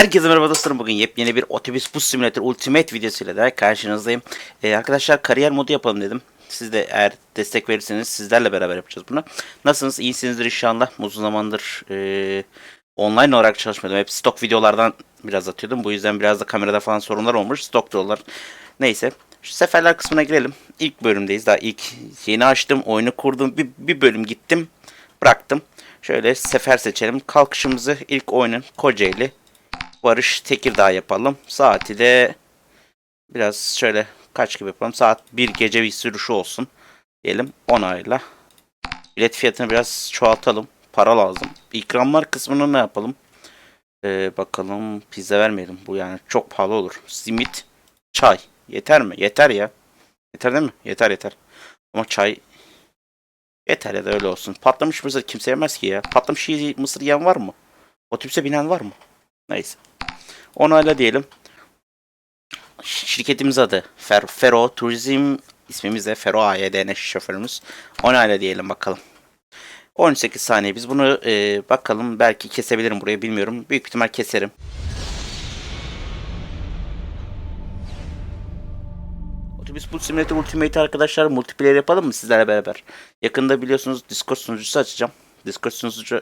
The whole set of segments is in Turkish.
Herkese merhaba dostlarım. Bugün yepyeni bir Otobüs Bus Simulator Ultimate videosuyla da karşınızdayım. Ee, arkadaşlar kariyer modu yapalım dedim. Siz de eğer destek verirseniz sizlerle beraber yapacağız bunu. Nasılsınız? İyisinizdir inşallah. Uzun zamandır e, online olarak çalışmadım. Hep stok videolardan biraz atıyordum. Bu yüzden biraz da kamerada falan sorunlar olmuş. Stok videolar. Neyse. Şu seferler kısmına girelim. İlk bölümdeyiz. Daha ilk yeni açtım. Oyunu kurdum. Bir, bir bölüm gittim. Bıraktım. Şöyle sefer seçelim. Kalkışımızı ilk oyunun Kocaeli Barış Tekirdağ yapalım. Saati de biraz şöyle kaç gibi yapalım. Saat 1 gece bir sürüşü olsun. Diyelim 10 ayla. Bilet fiyatını biraz çoğaltalım. Para lazım. İkramlar kısmını ne yapalım? Ee, bakalım pizza vermeyelim. Bu yani çok pahalı olur. Simit, çay. Yeter mi? Yeter ya. Yeter değil mi? Yeter yeter. Ama çay yeter ya da öyle olsun. Patlamış mısır kimse yemez ki ya. Patlamış mısır yiyen var mı? Otobüse binen var mı? Neyse. Onayla diyelim. Şirketimiz adı Fer Fero Turizm ismimiz de Fero AYDN şoförümüz. Onayla diyelim bakalım. 18 saniye biz bunu e, bakalım belki kesebilirim burayı bilmiyorum. Büyük ihtimal keserim. Otobüs Bus Simulator Ultimate arkadaşlar multiplayer yapalım mı sizlerle beraber? Yakında biliyorsunuz Discord sunucusu açacağım. Discord sunucu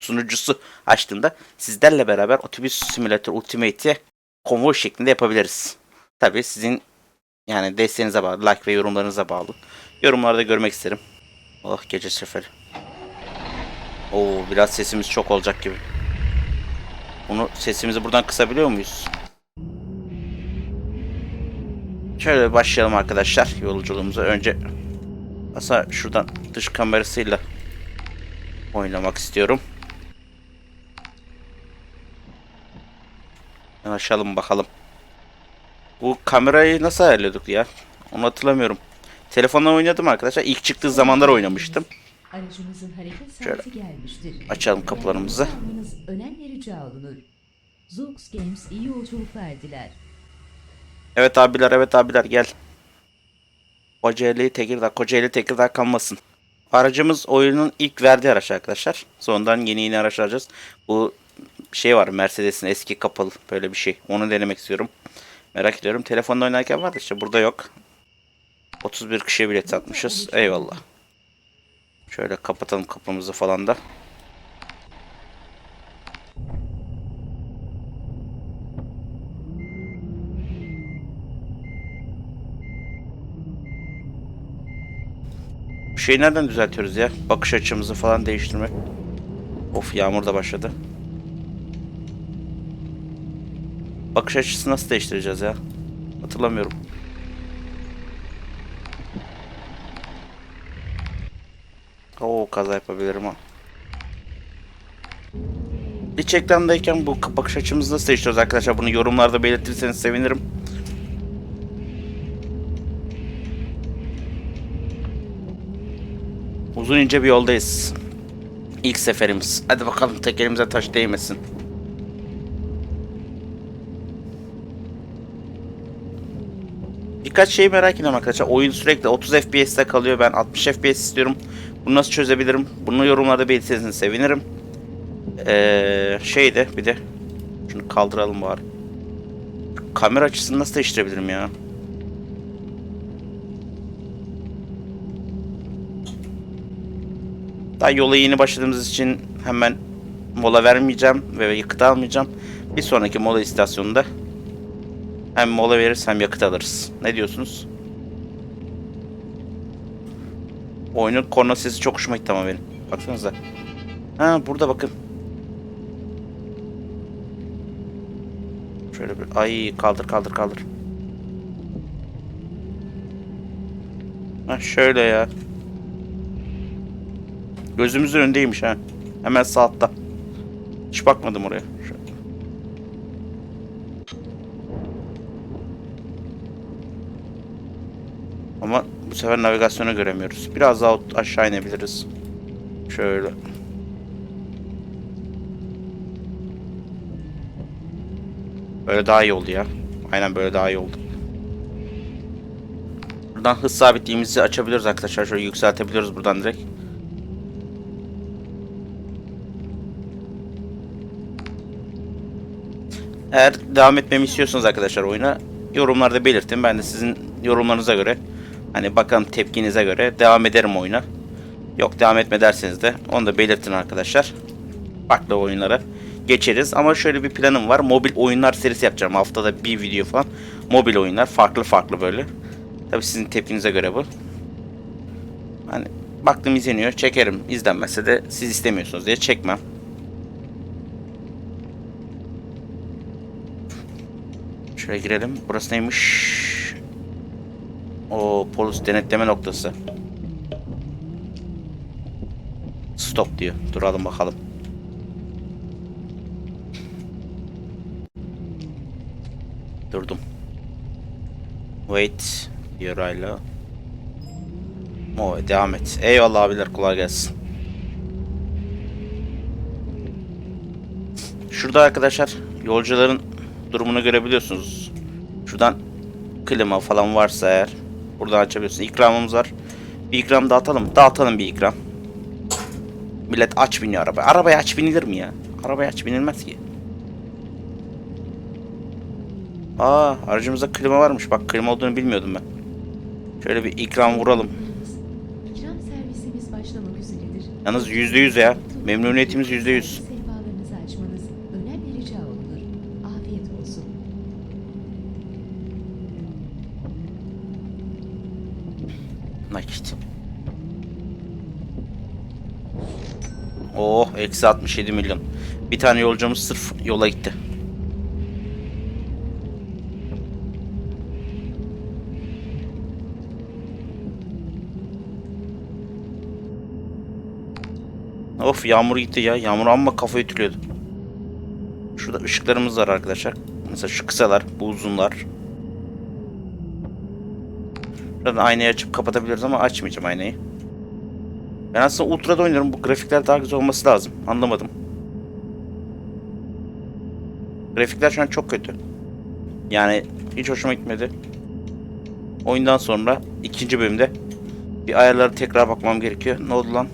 sunucusu açtığımda sizlerle beraber Otobüs Simulator Ultimate'i konvoy şeklinde yapabiliriz. Tabii sizin yani desteğinize bağlı, like ve yorumlarınıza bağlı. Yorumlarda görmek isterim. Oh gece seferi. Oo biraz sesimiz çok olacak gibi. Bunu sesimizi buradan kısabiliyor muyuz? Şöyle başlayalım arkadaşlar yolculuğumuza. Önce aslında şuradan dış kamerasıyla oynamak istiyorum. Açalım bakalım. Bu kamerayı nasıl ayarlıyorduk ya? Onu hatırlamıyorum. Telefonla oynadım arkadaşlar. İlk çıktığı zamanlar oynamıştım. Aracınızın hareket saati gelmiştir. açalım kapılarımızı. Almanız önemli rica olunur. Zux Games iyi yolculuklar diler. Evet abiler evet abiler gel. Kocaeli Tekirdağ. Kocaeli Tekirdağ kalmasın. Aracımız oyunun ilk verdiği araç arkadaşlar. Sonradan yeni yeni araç alacağız. Bu şey var Mercedes'in eski kapalı böyle bir şey. Onu denemek istiyorum. Merak ediyorum. Telefonda oynarken vardı işte burada yok. 31 kişiye bilet satmışız. Eyvallah. Şöyle kapatalım kapımızı falan da. Bu şeyi nereden düzeltiyoruz ya? Bakış açımızı falan değiştirmek. Of yağmur da başladı. Bakış açısı nasıl değiştireceğiz ya? Hatırlamıyorum. Oo kaza yapabilirim ha. İç ekrandayken bu bakış açımızı nasıl değiştiriyoruz arkadaşlar? Bunu yorumlarda belirtirseniz sevinirim. Uzun ince bir yoldayız. İlk seferimiz. Hadi bakalım tekerimize taş değmesin. Birkaç şeyi merak ediyorum arkadaşlar. Oyun sürekli 30 FPS'te kalıyor. Ben 60 FPS istiyorum. Bunu nasıl çözebilirim? Bunu yorumlarda belirtirseniz sevinirim. Ee, şey de bir de şunu kaldıralım bari. Kamera açısını nasıl değiştirebilirim ya? Daha yola yeni başladığımız için hemen mola vermeyeceğim ve yakıt almayacağım. Bir sonraki mola istasyonunda hem mola veririz hem yakıt alırız. Ne diyorsunuz? Oyunun korna sesi çok hoşuma gitti ama benim. Baksanıza. Ha burada bakın. Şöyle bir ay kaldır kaldır kaldır. Ha şöyle ya. Gözümüzün önündeymiş ha. Hemen saatte. Hiç bakmadım oraya. Şöyle. Ama bu sefer navigasyonu göremiyoruz. Biraz daha aşağı inebiliriz. Şöyle. Böyle daha iyi oldu ya. Aynen böyle daha iyi oldu. Buradan hız sabitliğimizi açabiliyoruz arkadaşlar. Şöyle yükseltebiliyoruz buradan direkt. Eğer devam etmemi istiyorsanız arkadaşlar oyuna yorumlarda belirtin. Ben de sizin yorumlarınıza göre hani bakalım tepkinize göre devam ederim oyuna. Yok devam etme derseniz de onu da belirtin arkadaşlar. Farklı oyunlara geçeriz. Ama şöyle bir planım var. Mobil oyunlar serisi yapacağım. Haftada bir video falan. Mobil oyunlar farklı farklı böyle. Tabi sizin tepkinize göre bu. Hani baktım izleniyor çekerim. İzlenmezse de siz istemiyorsunuz diye çekmem. Şöyle girelim. Burası neymiş? Polis denetleme noktası. Stop diyor. Duralım bakalım. Durdum. Wait diyor. O devam et. Eyvallah abiler kolay gelsin. Şurada arkadaşlar yolcuların durumunu görebiliyorsunuz. Şuradan klima falan varsa eğer Burada açabilirsin. İkramımız var. Bir ikram dağıtalım. Dağıtalım bir ikram. Millet aç biniyor arabaya. Arabaya aç binilir mi ya? Arabaya aç binilmez ki. Aa aracımızda klima varmış. Bak klima olduğunu bilmiyordum ben. Şöyle bir ikram vuralım. İkram servisimiz başlamak üzeredir. Yalnız %100 ya. Memnuniyetimiz %100. Eksi 67 milyon. Bir tane yolcumuz sırf yola gitti. Of yağmur gitti ya. Yağmur amma kafayı tülüyordu. Şurada ışıklarımız var arkadaşlar. Mesela şu kısalar, bu uzunlar. Şuradan aynayı açıp kapatabiliriz ama açmayacağım aynayı. Ben aslında Ultra'da oynuyorum. Bu grafikler daha güzel olması lazım. Anlamadım. Grafikler şu an çok kötü. Yani hiç hoşuma gitmedi. Oyundan sonra ikinci bölümde bir ayarlara tekrar bakmam gerekiyor. Ne oldu lan?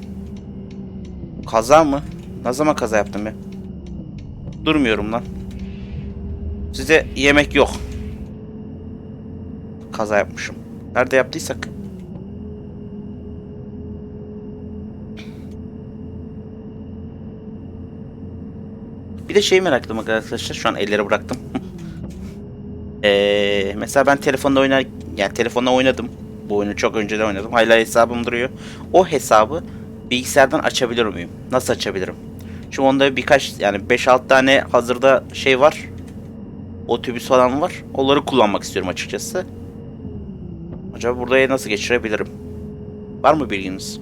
Kaza mı? Ne zaman kaza yaptım ya? Durmuyorum lan. Size yemek yok. Kaza yapmışım. Nerede yaptıysak. Bir de şey merak ettim arkadaşlar. Şu an elleri bıraktım. Eee mesela ben telefonda oynar yani telefonda oynadım. Bu oyunu çok önceden oynadım. Hala hesabım duruyor. O hesabı bilgisayardan açabilir miyim? Nasıl açabilirim? Şu onda birkaç yani 5-6 tane hazırda şey var. Otobüs falan var. Onları kullanmak istiyorum açıkçası. Acaba buraya nasıl geçirebilirim? Var mı bilginiz?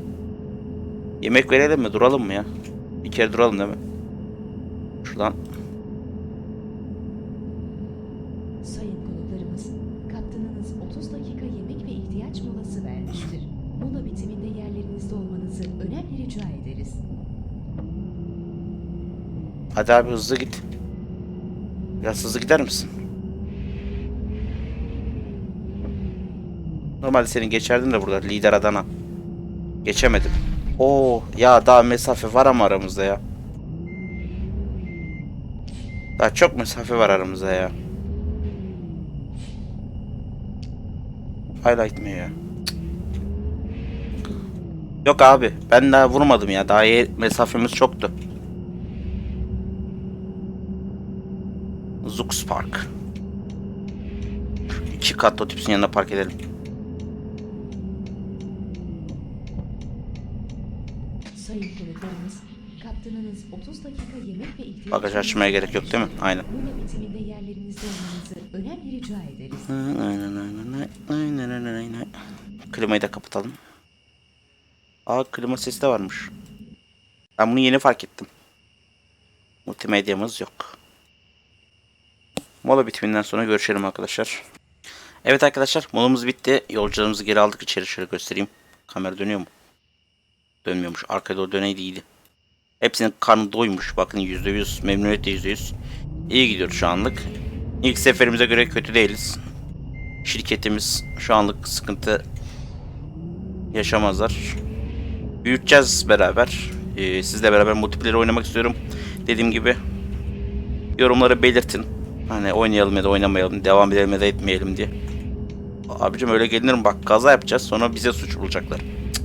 Yemek verelim mi? Duralım mı ya? Bir kere duralım değil mi? Şuradan. Sayın konuklarımız, kaptanınız 30 dakika yemek ve ihtiyaç molası vermiştir. Mola bitiminde yerlerinizde olmanızı önemli rica ederiz. Hadi abi hızlı git. Biraz hızlı gider misin? Normalde senin geçerdim de burada lider Adana. Geçemedim. Oo ya daha mesafe var ama aramızda ya. Daha çok mesafe var aramızda ya. Hala gitmiyor ya. Yok abi ben daha vurmadım ya. Daha iyi mesafemiz çoktu. Zux Park. İki katlı otobüsün yanına park edelim. Sayın konuklarımız, kaptanınız 30 dakika yemek ve ihtiyaç Bagaj açmaya gerek yok değil mi? Aynen. Mola bitiminde yerlerinizde olmanızı önemli rica ederiz. Klimayı da kapatalım. Aa klima sesi de varmış. Ben bunu yeni fark ettim. Multimedyamız yok. Mola bitiminden sonra görüşelim arkadaşlar. Evet arkadaşlar molamız bitti. Yolcularımızı geri aldık içeri şöyle göstereyim. Kamera dönüyor mu? Dönmüyormuş. Arkaya doğru döneydi iyiydi. Hepsinin karnı doymuş. Bakın %100 memnuniyet de %100. İyi gidiyor şu anlık. İlk seferimize göre kötü değiliz. Şirketimiz şu anlık sıkıntı yaşamazlar. Büyüteceğiz beraber. Ee, sizle beraber multiplayer oynamak istiyorum. Dediğim gibi yorumları belirtin. Hani oynayalım ya da oynamayalım, devam edelim ya da etmeyelim diye. Abicim öyle gelinir mi? Bak kaza yapacağız sonra bize suç bulacaklar. Cık.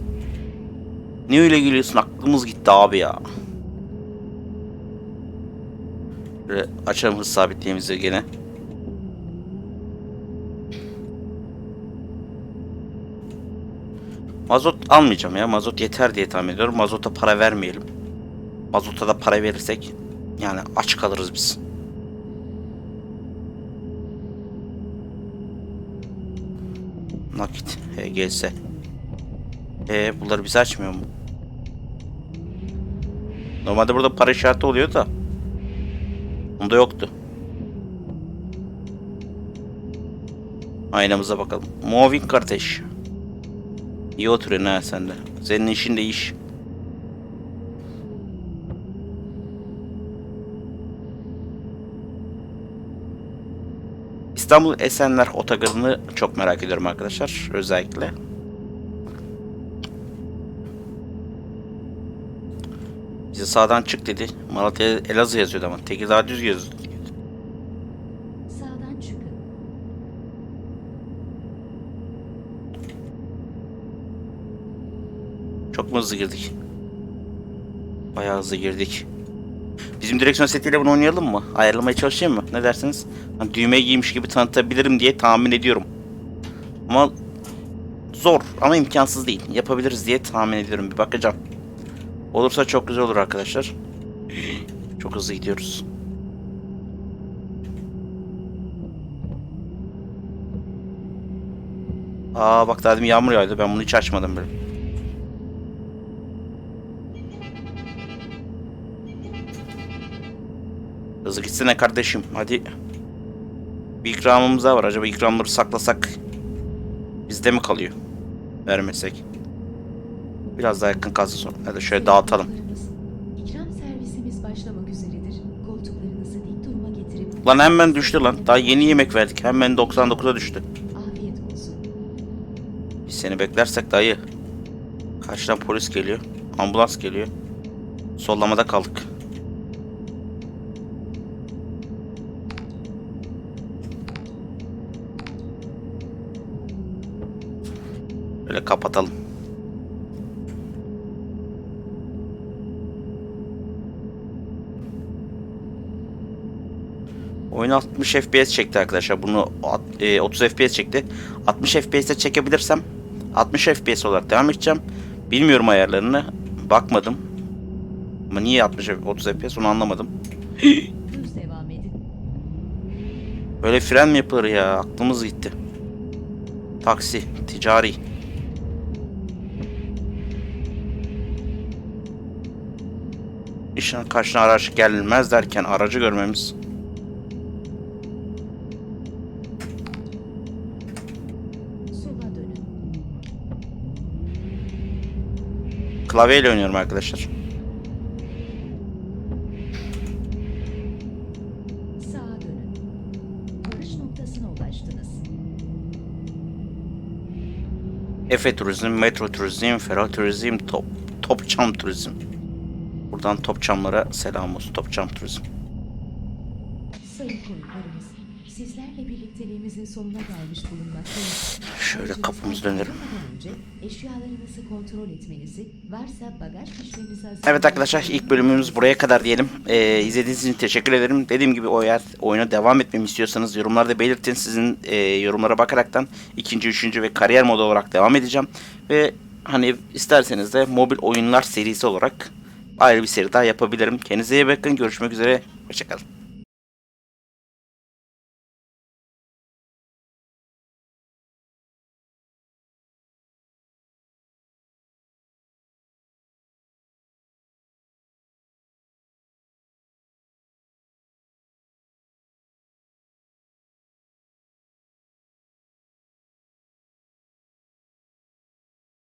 Niye öyle geliyorsun? Aklımız gitti abi ya. Böyle açalım hız sabitliğimizi gene. Mazot almayacağım ya. Mazot yeter diye tahmin ediyorum. Mazota para vermeyelim. Mazota da para verirsek yani aç kalırız biz. Nakit. Gelse. E bunları bize açmıyor mu? Normalde burada para işareti oluyor da. Bunda yoktu. Aynamıza bakalım. Moving kardeş. İyi oturuyorsun ha sen de. Senin işin de iş. İstanbul Esenler Otogarı'nı çok merak ediyorum arkadaşlar. Özellikle. Sağdan çık dedi. Malatya Elazığ yazıyordu ama. Tekirdağ düz yazıyordu. Sağdan çıkın. Çok mu hızlı girdik? Bayağı hızlı girdik. Bizim direksiyon setiyle bunu oynayalım mı? Ayarlamaya çalışayım mı? Ne dersiniz? Hani düğme giymiş gibi tanıtabilirim diye tahmin ediyorum. Ama zor ama imkansız değil. Yapabiliriz diye tahmin ediyorum. Bir bakacağım. Olursa çok güzel olur arkadaşlar. Çok hızlı gidiyoruz. Aa bak demin yağmur yağdı. Ben bunu hiç açmadım böyle. Hızlı gitsene kardeşim. Hadi. Bir ikramımız daha var. Acaba ikramları saklasak bizde mi kalıyor? Vermesek. Biraz daha yakın kalsın sonra. Hadi şöyle dağıtalım. İkram servisimiz başlamak üzeredir. Koltuklarınızı dik duruma getirip Lan hemen düştü lan. Daha yeni yemek verdik. Hemen 99'a düştü. afiyet olsun. Biz seni beklersek dayı. Karşıdan polis geliyor. Ambulans geliyor. Sollamada kaldık. Böyle kapatalım. Oyun 60 FPS çekti arkadaşlar. Bunu at- e, 30 FPS çekti. 60 FPS'e çekebilirsem 60 FPS olarak devam edeceğim. Bilmiyorum ayarlarını. Bakmadım. Ama niye 60 F- 30 FPS onu anlamadım. Böyle fren mi yapılır ya? Aklımız gitti. Taksi, ticari. İşin karşına araç gelmez derken aracı görmemiz. Sola dönün. Klavyeyle oynuyorum arkadaşlar. Sağa dönün. Varış noktasına ulaştınız. Efe Turizm, Metro Turizm, Ferah Turizm, Top, Topçam Turizm. Buradan Topçamlara selam olsun. Topçam Turizm. Sayın konuklarımız, sizlerle birlikteliğimizin sonuna gelmiş bulunmaktayız. Şöyle kapımızı önce eşyalarınızı kontrol etmenizi, varsa bagaj fişlerinizi Evet arkadaşlar ilk bölümümüz buraya kadar diyelim. Ee, izlediğiniz için teşekkür ederim. Dediğim gibi o eğer oyuna devam etmemi istiyorsanız yorumlarda belirtin. Sizin e, yorumlara bakaraktan ikinci, üçüncü ve kariyer modu olarak devam edeceğim. Ve hani isterseniz de mobil oyunlar serisi olarak ayrı bir seri daha yapabilirim. Kendinize iyi bakın. Görüşmek üzere. Hoşçakalın.